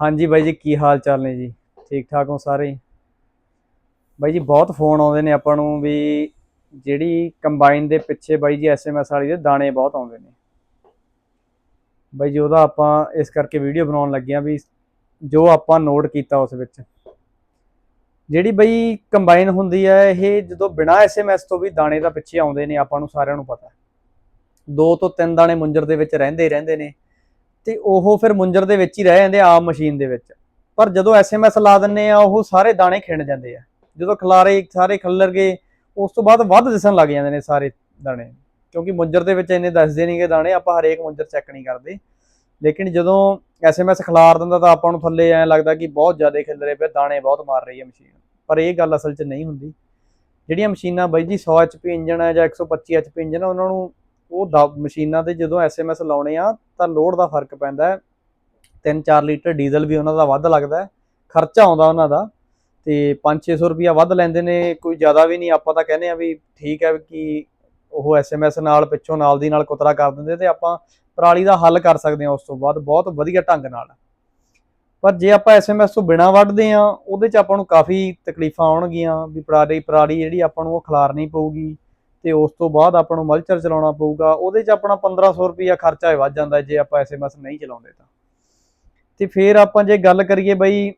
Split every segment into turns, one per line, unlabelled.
ਹਾਂਜੀ ਬਾਈ ਜੀ, ਕੀ ਹਾਲ ਚਾਲ ਨੇ ਜੀ? ਠੀਕ ਠਾਕ ਹੋ ਸਾਰੇ? ਬਾਈ ਜੀ, ਬਹੁਤ ਫੋਨ ਆਉਂਦੇ ਨੇ ਆਪਾਂ ਨੂੰ ਵੀ ਜਿਹੜੀ ਕੰਬਾਈਨ ਦੇ ਪਿੱਛੇ ਬਾਈ ਜੀ ਐਸਐਮਐਸ ਵਾਲੀ ਦੇ ਦਾਣੇ ਬਹੁਤ ਆਉਂਦੇ ਨੇ। ਬਾਈ ਜੀ, ਉਹਦਾ ਆਪਾਂ ਇਸ ਕਰਕੇ ਵੀਡੀਓ ਬਣਾਉਣ ਲੱਗੇ ਆ ਵੀ ਜੋ ਆਪਾਂ ਨੋਟ ਕੀਤਾ ਉਸ ਵਿੱਚ। ਜਿਹੜੀ ਬਈ ਕੰਬਾਈਨ ਹੁੰਦੀ ਹੈ, ਇਹ ਜਦੋਂ ਬਿਨਾ ਐਸਐਮਐਸ ਤੋਂ ਵੀ ਦਾਣੇ ਦਾ ਪਿੱਛੇ ਆਉਂਦੇ ਨੇ, ਆਪਾਂ ਨੂੰ ਸਾਰਿਆਂ ਨੂੰ ਪਤਾ ਦੋ ਤੋਂ ਤਿੰਨ ਦਾਣੇ ਮੁੰਜਰ ਦੇ ਵਿੱਚ ਰਹਿੰਦੇ ਹੀ ਰਹਿੰਦੇ ਨੇ। ਤੇ ਉਹ ਫਿਰ ਮੁੰਜਰ ਦੇ ਵਿੱਚ ਹੀ ਰਹਿ ਜਾਂਦੇ ਆਮ ਮਸ਼ੀਨ ਦੇ ਵਿੱਚ। ਪਰ ਜਦੋਂ ਐਸਐਮਐਸ ਲਾ ਦਿੰਨੇ ਆ, ਉਹ ਸਾਰੇ ਦਾਣੇ ਖਿੰਡ ਜਾਂਦੇ ਆ। ਜਦੋਂ ਖਲਾਰੇ ਸਾਰੇ ਖੱਲਰ ਗਏ, ਉਸ ਤੋਂ ਬਾਅਦ ਵੱਧ ਦਿਸਣ ਲੱਗ ਜਾਂਦੇ ਨੇ ਸਾਰੇ ਦਾਣੇ। ਕਿਉਂਕਿ ਮੁੰਜਰ ਦੇ ਵਿੱਚ ਇੰਨੇ ਦੱਸਦੇ ਨਹੀਂਗੇ ਦਾਣੇ, ਆਪਾਂ ਹਰੇਕ ਮੁੰਜਰ ਚੈੱਕ ਨਹੀਂ ਕਰਦੇ। ਲੇਕਿਨ ਜਦੋਂ ਐਸਐਮਐਸ ਖਿਲਾਰ ਦਿੰਦਾ ਤਾਂ ਆਪਾਂ ਨੂੰ ਥੱਲੇ ਐਂ ਲੱਗਦਾ ਕਿ ਬਹੁਤ ਜ਼ਿਆਦਾ ਖਿਲਰੇ ਪਏ, ਦਾਣੇ ਬਹੁਤ ਮਾਰ ਰਹੀ ਹੈ ਮਸ਼ੀਨ। ਪਰ ਇਹ ਗੱਲ ਅਸਲ 'ਚ ਨਹੀਂ ਹੁੰਦੀ। ਜਿਹੜੀਆਂ ਮਸ਼ੀਨਾਂ ਬਾਈ ਜੀ 100 ਐਚਪੀ ਇੰਜਨ ਹੈ ਜਾਂ 125 ਐਚਪੀ ਇੰਜਨ ਹੈ ਉਹਨਾਂ ਨੂੰ ਉਹ ਦਾ- ਮਸ਼ੀਨਾਂ ਤੇ ਜਦੋਂ ਐਸਐਮਐਸ ਲਾਉਣੇ ਆ, ਤਾਂ ਲੋਡ ਦਾ ਫ਼ਰਕ ਪੈਂਦਾ ਹੈ। 3-4 ਲੀਟਰ ਡੀਜ਼ਲ ਵੀ ਉਹਨਾਂ ਦਾ ਵੱਧ ਲੱਗਦਾ ਹੈ। ਖਰਚਾ ਆਉਂਦਾ ਉਹਨਾਂ ਦਾ। ਤੇ 5-600 ਰੁਪਿਆ ਵੱਧ ਲੈਂਦੇ ਨੇ, ਕੋਈ ਜ਼ਿਆਦਾ ਵੀ ਨਹੀਂ। ਆਪਾਂ ਤਾਂ ਕਹਿੰਦੇ ਆ ਵੀ ਠੀਕ ਹੈ ਕਿ ਉਹ ਐਸਐਮਐਸ ਨਾਲ, ਪਿੱਛੋਂ ਨਾਲ ਦੀ ਨਾਲ ਕੁਤਰਾ ਕਰ ਦਿੰਦੇ ਤੇ ਆਪਾਂ ਪਰਾਲੀ ਦਾ ਹੱਲ ਕਰ ਸਕਦੇ ਹਾਂ ਉਸ ਤੋਂ ਬਾਅਦ। ਬਹੁਤ ਵਧੀਆ ਢੰਗ ਨਾਲ। ਪਰ ਜੇ ਆਪਾਂ ਐਸਐਮਐਸ ਤੋਂ ਬਿਨਾ ਵੱਢਦੇ ਆ ਉਹਦੇ ਚ ਆਪਾਂ ਨੂੰ ਕਾਫੀ ਤਕਲੀਫਾਂ ਆਉਣਗੀਆਂ ਵੀ ਪਰਾਲੀ ਪਰਾਲੀ ਜਿਹੜੀ ਆਪਾਂ ਨੂੰ ਉਹ ਖਲਾਰਨੀ ਪਊਗੀ। ਤੇ ਉਸ ਤੋਂ ਬਾਅਦ ਆਪਾਂ ਨੂੰ ਮਲਚਰ ਚਲਾਉਣਾ ਪਊਗਾ, ਉਹਦੇ ਚ ਆਪਣਾ 1500 ਰੁਪਿਆ ਖਰਚਾ ਵੱਧ ਜਾਂਦਾ ਜੇ ਆਪਾਂ ਐਸਐਮਐਸ ਨਹੀਂ ਚਲਾਉਂਦੇ ਤਾਂ। ਤੇ ਫਿਰ ਆਪਾਂ ਜੇ ਗੱਲ ਕਰੀਏ ਬਈ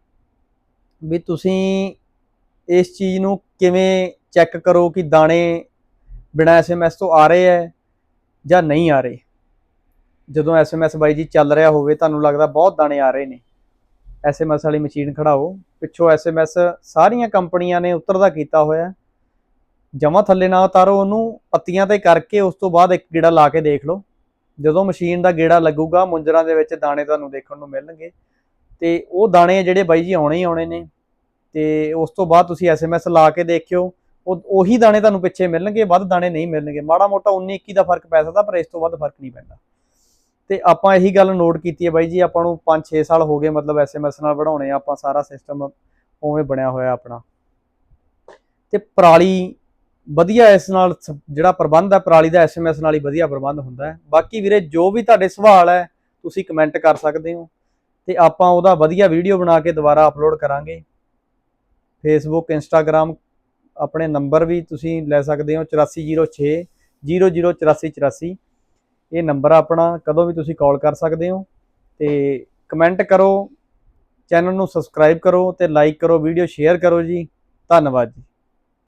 ਵੀ ਤੁਸੀਂ ਇਸ ਚੀਜ਼ ਨੂੰ ਕਿਵੇਂ ਚੈੱਕ ਕਰੋ ਕਿ ਦਾਣੇ ਬਿਨਾ ਐਸਐਮਐਸ ਤੋਂ ਆ ਰਹੇ ਹੈ ਜਾਂ ਨਹੀਂ ਆ ਰਹੇ? ਜਦੋਂ ਐਸਐਮਐਸ ਬਾਈ ਜੀ ਚੱਲ ਰਿਹਾ ਹੋਵੇ, ਤੁਹਾਨੂੰ ਲੱਗਦਾ ਬਹੁਤ ਦਾਣੇ ਆ ਰਹੇ ਨੇ। ਐਸਐਮਐਸ ਵਾਲੀ ਮਸ਼ੀਨ ਖੜਾਓ। ਪਿੱਛੋਂ ਐਸਐਮਐਸ ਸਾਰੀਆਂ ਕੰਪਨੀਆਂ ਨੇ ਉੱਤਰਦਾ ਕੀਤਾ ਹੋਇਆ। ਜਮਾ ਥੱਲੇ ਨਾ ਉਤਾਰੋ, ਉਹਨੂੰ ਪੱਤੀਆਂ ਤੇ ਕਰਕੇ ਉਸ ਤੋਂ ਬਾਅਦ ਇੱਕ ਗੇੜਾ ਲਾ ਕੇ ਦੇਖ ਲਓ। ਜਦੋਂ ਮਸ਼ੀਨ ਦਾ ਗੇੜਾ ਲੱਗੂਗਾ, ਮੁੰਜਰਾਂ ਦੇ ਵਿੱਚ ਦਾਣੇ ਤੁਹਾਨੂੰ ਦੇਖਣ ਨੂੰ ਮਿਲਣਗੇ। ਤੇ ਉਹ ਦਾਣੇ ਜਿਹੜੇ ਬਾਈ ਜੀ ਆਉਣੇ ਹੀ ਆਉਣੇ ਨੇ। ਤੇ ਉਸ ਤੋਂ ਬਾਅਦ ਤੁਸੀਂ ਐਸਐਮਐਸ ਲਾ ਕੇ ਦੇਖਿਓ। ਉਹ, ਉਹੀ ਦਾਣੇ ਤੁਹਾਨੂੰ ਪਿੱਛੇ ਮਿਲਣਗੇ, ਵੱਧ ਦਾਣੇ ਨਹੀਂ ਮਿਲਣਗੇ। ਮਾੜਾ ਮੋਟਾ 19 21 ਦਾ ਫ਼ਰਕ ਪੈ ਸਕਦਾ, ਪਰ ਇਸ ਤੋਂ ਵੱਧ ਫ਼ਰਕ ਨਹੀਂ ਪੈਂਦਾ। ਤੇ ਆਪਾਂ ਇਹੀ ਗੱਲ ਨੋਟ ਕੀਤੀ ਹੈ ਬਾਈ ਜੀ, ਆਪਾਂ ਨੂੰ 5-6 ਸਾਲ ਹੋ ਗਏ ਮਤਲਬ ਐਸਐਮਐਸ ਨਾਲ ਵਧਾਉਣੇ ਆ। ਆਪਾਂ ਸਾਰਾ ਸਿਸਟਮ ਉਵੇਂ ਬਣਿਆ ਹੋਇਆ ਆਪਣਾ। ਤੇ ਪਰਾਲੀ ਵਧੀਆ ਇਸ ਨਾਲ ਸ- ਜਿਹੜਾ ਪ੍ਰਬੰਧ ਹੈ, ਪਰਾਲੀ ਦਾ ਐਸਐਮਐਸ ਨਾਲ ਹੀ ਵਧੀਆ ਪ੍ਰਬੰਧ ਹੁੰਦਾ ਹੈ। ਬਾਕੀ ਵੀਰੇ, ਜੋ ਵੀ ਤੁਹਾਡੇ ਸਵਾਲ ਹੈ, ਤੁਸੀਂ ਕਮੈਂਟ ਕਰ ਸਕਦੇ ਹੋ ਤੇ ਆਪਾਂ ਉਹਦਾ ਵਧੀਆ ਵੀਡੀਓ ਬਣਾ ਕੇ ਦੁਬਾਰਾ ਅਪਲੋਡ ਕਰਾਂਗੇ। ਫੇਸਬੁੱਕ ਇੰਸਟਾਗ੍ਰam ਆਪਣੇ ਨੰਬਰ ਵੀ ਤੁਸੀਂ ਲੈ ਸਕਦੇ ਹੋ 8406 008484 ਇਹ ਨੰਬਰ ਆਪਣਾ, ਕਦੋਂ ਵੀ ਤੁਸੀਂ ਕਾਲ ਕਰ ਸਕਦੇ ਹੋ। ਤੇ ਕਮੈਂਟ ਕਰੋ, ਚੈਨਲ ਨੂੰ ਸਬਸਕ੍ਰਾਈਬ ਕਰੋ ਤੇ ਲਾਈਕ ਕਰੋ ਵੀਡੀਓ ਸ਼ੇਅਰ ਕਰੋ ਜੀ। ਧੰਨਵਾਦ ਜੀ।